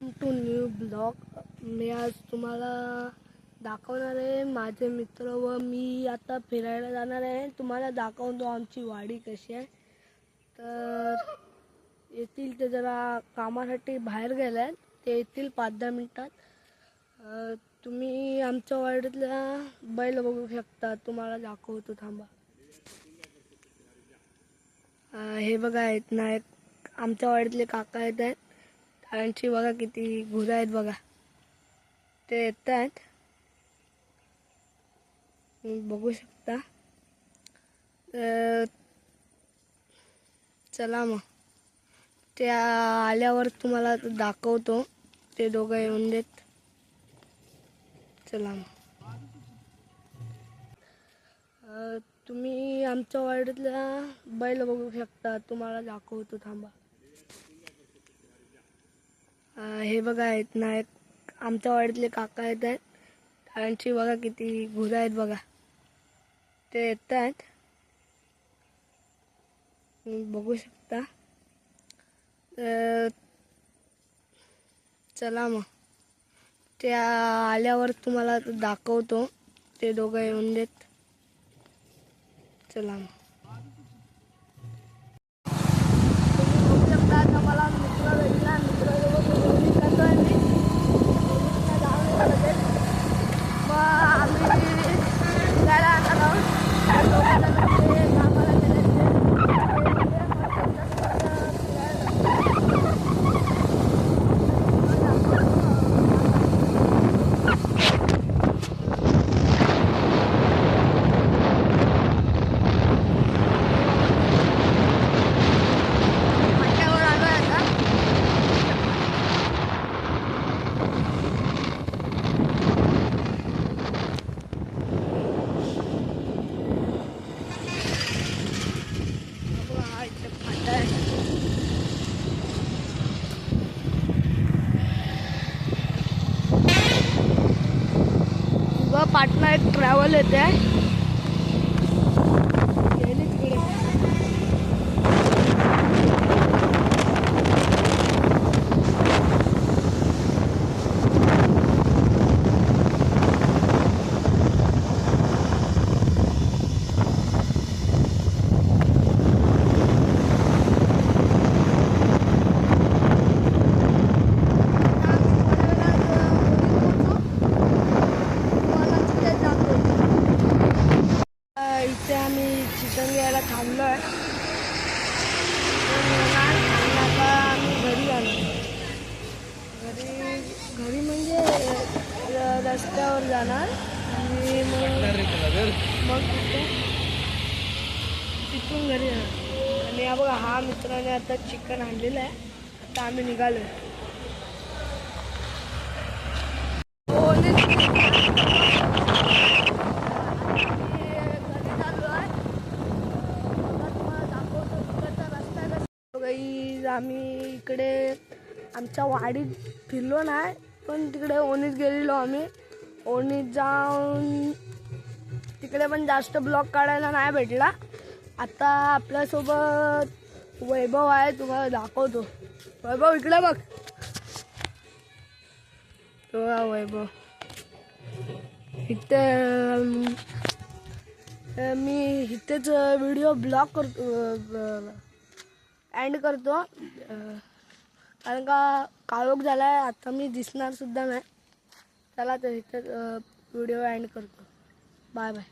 To new blog मी आज तुम्हाला दाखवणार आहे. माझे मित्र व मी आता फिरायला जाणार आहे. तुम्हाला दाखवतो आमची वाडी कशी आहे. तर येतील ते जरा कामासाठी बाहेर गेले आहेत ते येतील पाच दहा मिनटात. तुम्ही आमच्या वाडीतल्या बैल बघू शकता. तुम्हाला दाखवतो थांबा. हे बघा आहेत ना एक आमच्या वाडीतले काका येत आहेत. त्यांची बघा किती गुरं आहेत बघा. ते येत आहेत बघू शकता. तर चला मग. ते आल्यावर तुम्हाला दाखवतो. ते दोघं येऊन देत. चला मग. तुम्ही आमच्या वाड्यातला बैल बघू शकता. तुम्हाला दाखवतो थांबा. हे बघा आहेत ना एक आमच्या वाडीतले काका येत आहेत. त्यांची बघा किती गुरं आहेत बघा. ते येत आहेत बघू शकता. चला मग. ते आल्यावर तुम्हाला दाखवतो. ते दोघं येऊन देत. चला मग तुम्ही बघू शकता आता मला मित्र भेटला मित्रासोबत बोलणी करतोय मी बोलणीला जाऊन येतो लगेच. मग आम्ही फिरायला जाणार आहोत. त्या दोघांना ते कामाला गेले ते. ते उद्या मग त्यांच्यासोबत फिरायला जाणार. फाट्यावर आलोय आता बघा, हा इथे फाटा आहे व पाटणा एक ट्रॅव्हल येते गेली तिकडे इथे आम्ही चिकन घ्यायला थांबलो आहे आता आम्ही घरी आलो. घरी घरी म्हणजे रस्त्यावर जाणार. आणि मग मग तिथून घरी जाणार. आणि हा बघा हा मित्राने आता चिकन आणलेलं आहे. आता आम्ही निघालो आहे आम्ही इकडे आमच्या वाडीत फिरलो नाही पण तिकडे ओणीत गेलेलो आम्ही. ओणीत जाऊन तिकडे पण जास्त ब्लॉग काढायला नाही भेटला. आता आपल्यासोबत वैभव आहे तुम्हाला दाखवतो. वैभव इकडे बघ. तो वैभव. इथे मी इथेच व्हिडिओ ब्लॉग करतो एंड करतो. कारण का काळोख झाला आहे आता मी दिसणार सुद्धा नाही. चला तर इथं व्हिडिओ एंड करतो. Bye bye